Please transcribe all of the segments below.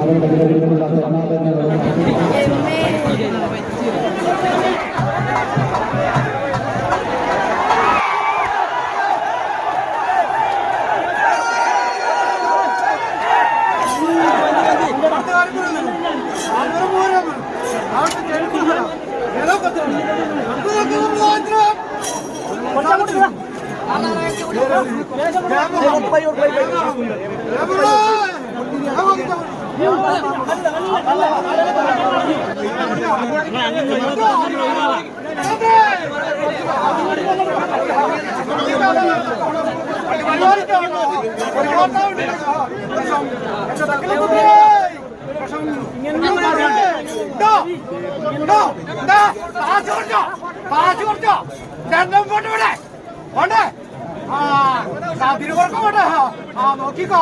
അവരുടെ ஒரு ஓட்டம் ஒரு ஓட்டம் വിലപിലുള്ള ആ നോക്കിക്കോ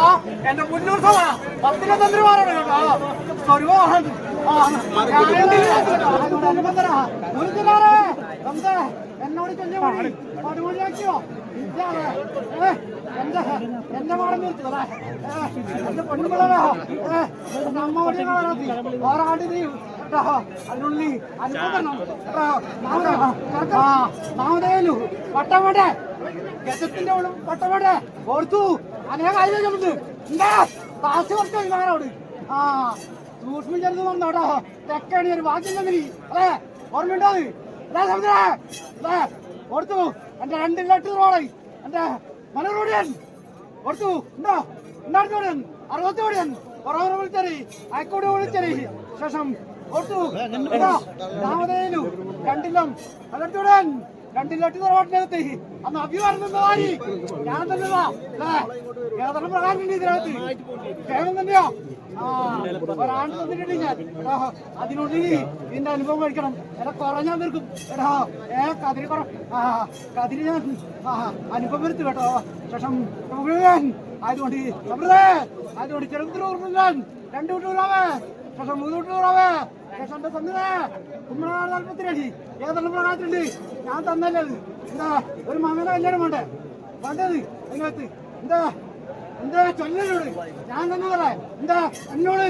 എന്റെ മുന്നൂർ സഭ പത്തിലെ തന്ത്രിമാരാണ് കേട്ടോ സ്വരുവാഹൻ എന്നോട് ചെല്ലിയ മണി പടുമണിയാക്കിയോ ഇതാണ് എന്റെ എന്റെ പാടം നിർത്തുകളെ എന്റെ പെണ്ണുങ്ങളെ നമ്മോട് ഓരാണ്ട് നീ അതിനുള്ളിൽ അനുഭവം നാമതേലു പട്ടമടെ ഗജത്തിന്റെ ഉള്ളിൽ പട്ടമടെ ഓർത്തു അനേക ആയുധമുണ്ട് എന്താ? കാശ് കുറച്ച് വിമാനോട് ആ സൂക്ഷ്മിച്ചെടുത്ത് വന്നോട്ടോ തെക്കണി ഒരു വാക്യം തന്നിരി അല്ലേ? ഓർമ്മയുണ്ടോ അത്? അല്ലേ സമുദ്രേ അല്ലേ? ഓർത്തു എന്റെ രണ്ട് ലട്ട് റോഡ് എന്റെ മനോരോടിയൻ ഓർത്തു ഉണ്ടോ? ഉണ്ടാടുത്തോടിയൻ അറുപത്തോടിയൻ. കുറവ് വിളിച്ചറി. അയക്കോട് വിളിച്ചറി. ശേഷം ഓർത്തു കണ്ടില്ലം അലട്ടോടൻ രണ്ടിലട്ടി റോഡിനകത്ത് അന്ന് അഭിമാനം ഞാൻ തന്നതാ അല്ലേ ഏതെല്ലാം പ്രകാരം ഇതിനകത്ത്. കേരളം തന്നെയോ. ഒരാണ്ട് തന്നിട്ടുണ്ട് ഞാൻ. അതിനുള്ളിൽ ഇതിന്റെ അനുഭവം കഴിക്കണം. എടാ കുറഞ്ഞാൽ നിൽക്കും എടാ ഏ കതിരി കുറ കതിരി ഞാൻ അനുഭവം വരുത്തു കേട്ടോ. ശേഷം ആയതുകൊണ്ട് ആയതുകൊണ്ട് ചെറുപ്പത്തിൽ ഓർമ്മ രണ്ടു കൂട്ടുകൂടാവേ ശേഷം മൂന്ന് കൂട്ടുകൂടാവേ ശേഷം എന്റെ സമൃദ്ധേ കുമ്മനാട് താല്പര്യത്തി ഏതെല്ലാം ഞാൻ തന്നല്ലേ. എന്താ ഒരു മകനെ കല്യാണം വേണ്ടേ? വേണ്ടത് അതിനകത്ത്. എന്താ? എന്താ ചൊല്ലനോട് ഞാൻ തന്നെ പറയാം എന്താ? എന്നോട്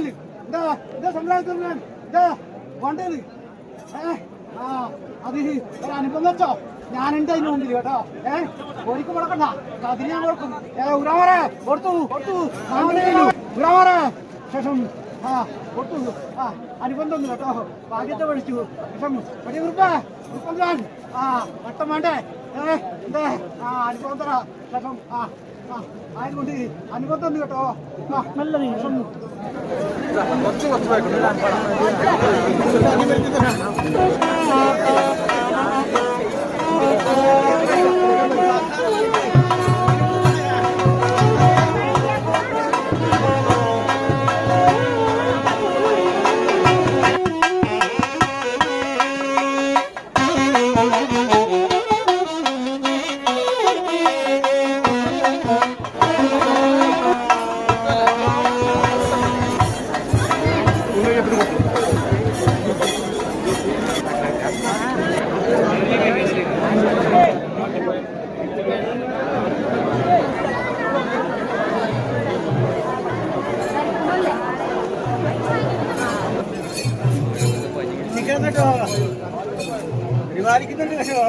എന്താ? എന്താ സമ്പ്രദായത്തിൽ എന്താ? വേണ്ടത് ഏ? ആ അത് ഒരു അനുഭവം വെച്ചോ. ഞാനുണ്ട് അതിന് മുമ്പിൽ കേട്ടോ? ഏ? ഒരിക്കൽ കൊടുക്കണ്ട അതിന് ഞാൻ ഓർക്കും ഏ ഉറാമറെ കൊടുത്തു കൊടുത്തു. ഉറാമറെ ശേഷം ആ കൊടുത്തു ആ അനുബന്ധം കേട്ടോ. ഭാഗ്യത്തെ വിളിച്ചു വിഷം വലിയ കുറിപ്പ്. ആ വട്ടം വേണ്ടേ? ഏ എന്തേ? ആ അനുഭവം തറ വിഷം ആ ആയതുകൊണ്ട് അനുബന്ധം കേട്ടോ. ആ നല്ല ശേഷം കേട്ടോ പരിപാലിക്കുന്നുണ്ട് കേട്ടോ